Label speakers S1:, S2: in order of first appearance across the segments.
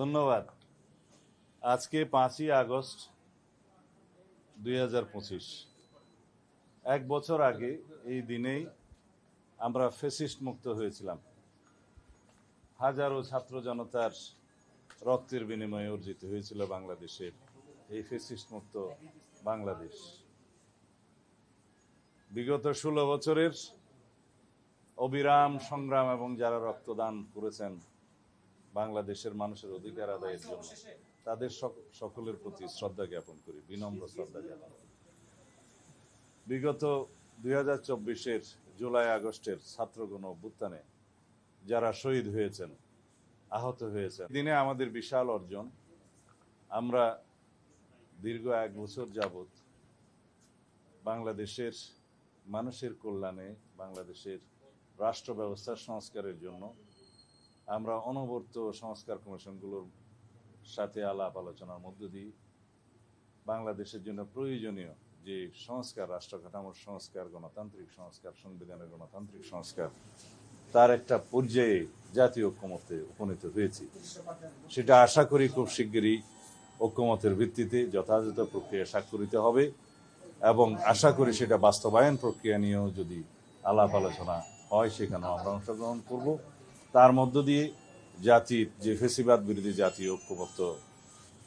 S1: ধন্যবাদ। আজকে পাঁচই আগস্ট দুই এক বছর আগে এই দিনেই আমরা ফেসিস্ট মুক্ত হয়েছিলাম। হাজারো ছাত্র জনতার রক্তের বিনিময়ে অর্জিত হয়েছিল বাংলাদেশের এই ফেসিস্ট মুক্ত বাংলাদেশ। বিগত ষোলো বছরের অবিরাম সংগ্রাম এবং যারা রক্তদান করেছেন বাংলাদেশের মানুষের অধিকার আদায়ের জন্য তাদের সকলের প্রতি শ্রদ্ধা জ্ঞাপন করি, বিনম্র শ্রদ্ধা জ্ঞাপন। বিগত দুই হাজার চব্বিশের জুলাই আগস্টের ছাত্রগণ অভ্যুত্থানে যারা শহীদ হয়েছেন, আহত হয়েছেন দিনে আমাদের বিশাল অর্জন আমরা দীর্ঘ এক বছর যাবৎ বাংলাদেশের মানুষের কল্যাণে, বাংলাদেশের রাষ্ট্র ব্যবস্থার সংস্কারের জন্য আমরা অনবর্ত সংস্কার কমিশনগুলোর সাথে আলাপ আলোচনার মধ্য দিয়ে বাংলাদেশের জন্য প্রয়োজনীয় যে সংস্কার, রাষ্ট্র কাঠামোর সংস্কার, গণতান্ত্রিক সংস্কার, সংবিধানের গণতান্ত্রিক সংস্কার, তার একটা পর্যায়ে জাতীয় ঐক্যমতে উপনীত হয়েছি। সেটা আশা করি খুব শিগগিরই ঐক্যমতের ভিত্তিতে যথাযথ প্রক্রিয়া স্বাক্ষরিত হবে এবং আশা করি সেটা বাস্তবায়ন প্রক্রিয়া নিয়েও যদি আলাপ আলোচনা হয় সেখানে আমরা অংশগ্রহণ করব। তার মধ্য দিয়ে জাতির যে ফেসিবাদ বিরোধী জাতীয় ঐক্যমত্য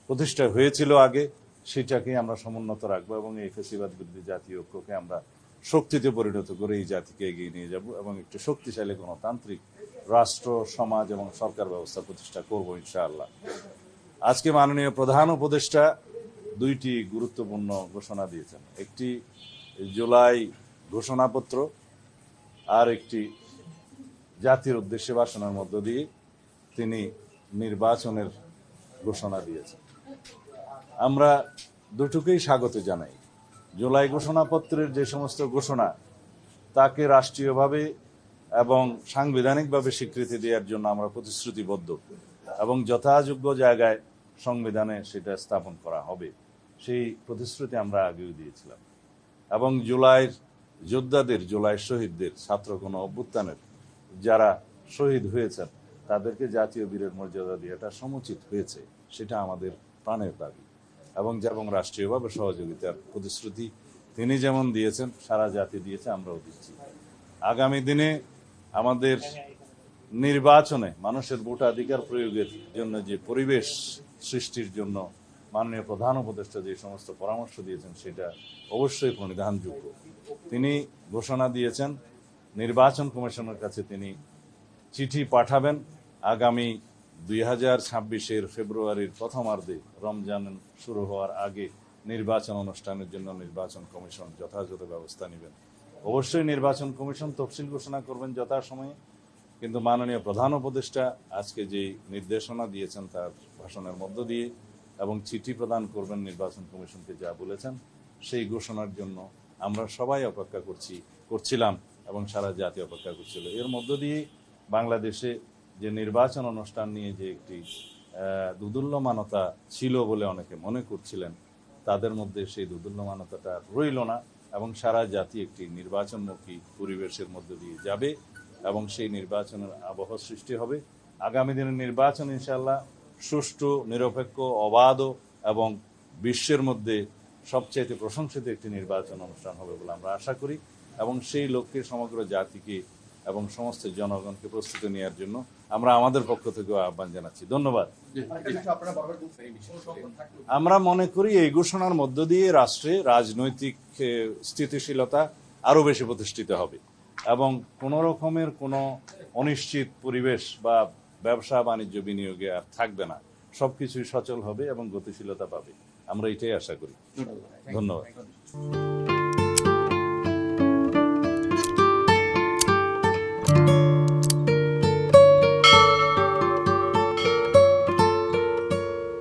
S1: প্রতিষ্ঠা হয়েছিল আগে, সেটাকে আমরা সমুন্নত রাখব এবং এই ফেসিবাদ বিরোধী জাতীয় ঐক্যকে আমরা শক্তিতে পরিণত করে এই জাতিকে এগিয়ে নিয়ে যাব এবং একটি শক্তিশালী গণতান্ত্রিক রাষ্ট্র, সমাজ এবং সরকার ব্যবস্থা প্রতিষ্ঠা করব ইনশাআল্লাহ। আজকে মাননীয় প্রধান উপদেষ্টা দুইটি গুরুত্বপূর্ণ ঘোষণা দিয়েছেন। একটি জুলাই ঘোষণাপত্র আর একটি জাতির উদ্দেশ্যে ভাষণের মধ্য দিয়ে তিনি নির্বাচনের ঘোষণা দিয়েছেন। আমরা দুটোকেই স্বাগত জানাই। জুলাই ঘোষণাপত্রের যে সমস্ত ঘোষণা, তাকে রাষ্ট্রীয়ভাবে এবং সাংবিধানিকভাবে স্বীকৃতি দেওয়ার জন্য আমরা প্রতিশ্রুতিবদ্ধ এবং যথাযোগ্য জায়গায় সংবিধানে সেটা স্থাপন করা হবে, সেই প্রতিশ্রুতি আমরা আগেও দিয়েছিলাম। এবং জুলাইয়ের যোদ্ধাদের, জুলাই শহীদদের ছাত্র কোনো অভ্যুত্থানের যারা শহীদ হয়েছেন, তাদেরকে জাতীয় বীরের মর্যাদা দেওয়াটা সমুচিত হয়েছে, সেটা আমাদের প্রাণের দাবি। এবং যেমন রাষ্ট্রীয়ভাবে সহযোগিতার প্রতিশ্রুতি তিনি যেমন দিয়েছেন, সারা জাতি দিয়েছে, আমরাও দিচ্ছি। আগামী দিনে আমাদের নির্বাচনে মানুষের ভোটাধিকার প্রয়োগের জন্য যে পরিবেশ সৃষ্টির জন্য মাননীয় প্রধান উপদেষ্টা যে সমস্ত পরামর্শ দিয়েছেন, সেটা অবশ্যই প্রণিধানযোগ্য। তিনি ঘোষণা দিয়েছেন নির্বাচন কমিশনের কাছে তিনি চিঠি পাঠাবেন। আগামী দুই হাজার ছাব্বিশের ফেব্রুয়ারির প্রথমার্ধে রমজান শুরু হওয়ার আগে নির্বাচন অনুষ্ঠানের জন্য নির্বাচন কমিশন যথাযথ ব্যবস্থা নেবেন। অবশ্যই নির্বাচন কমিশন তফসিল ঘোষণা করবেন যথাসময়ে, কিন্তু মাননীয় প্রধান উপদেষ্টা আজকে যে নির্দেশনা দিয়েছেন তার ভাষণের মধ্য দিয়ে এবং চিঠি প্রদান করবেন নির্বাচন কমিশনকে যা বলেছেন, সেই ঘোষণার জন্য আমরা সবাই অপেক্ষা করছি, করছিলাম। এবং সারা জাতি অপেক্ষা করছিল। এর মধ্য দিয়ে বাংলাদেশে যে নির্বাচন অনুষ্ঠান নিয়ে যে একটি দুদুল্যমানতা ছিল বলে অনেকে মনে করছিলেন, তাদের মধ্যে সেই দুদুল্যমানতাটা রইল না এবং সারা জাতি একটি নির্বাচনমুখী পরিবেশের মধ্য দিয়ে যাবে এবং সেই নির্বাচনের আবহ সৃষ্টি হবে। আগামী দিনের নির্বাচন ইনশাল্লাহ সুষ্ঠু, নিরপেক্ষ, অবাধ এবং বিশ্বের মধ্যে সবচাইতে প্রশংসিত একটি নির্বাচন অনুষ্ঠান হবে বলে আমরা আশা করি। এবং সেই লক্ষ্যে সমগ্র জাতিকে এবং সমস্ত জনগণকে প্রস্তুতি নেওয়ার জন্য আমরা আমাদের পক্ষ থেকেও আহ্বান জানাচ্ছি। ধন্যবাদ। আমরা মনে করি এই ঘোষণার মধ্য দিয়ে রাষ্ট্রে রাজনৈতিক স্থিতিশীলতা আরও বেশি প্রতিষ্ঠিত হবে এবং কোনো রকমের কোনো অনিশ্চিত পরিবেশ বা ব্যবসা বাণিজ্য বিনিয়োগে আর থাকবে না। সবকিছুই সচল হবে এবং গতিশীলতা পাবে। আমরা এটাই আশা করি। ধন্যবাদ।